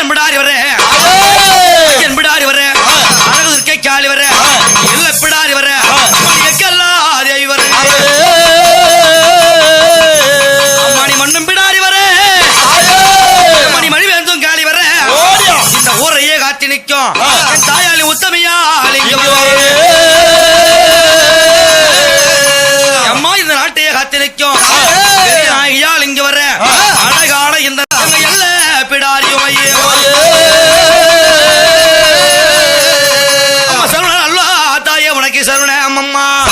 என் பிடாரி வர என் பிடாரி வர அழகு இருக்கை காலி வர இல்ல பிடாரி வர எக்கெல்லாம் தேவி வர மணி மண்ணும் பிடாரி வர மணி மணி வேந்தும் காலி வர இந்த ஊரையே காத்தி நிற்கும். என் தாயாளி உத்தமையா அம்மா இந்த நாட்டையே காத்தி நிற்கும். 啊妈妈。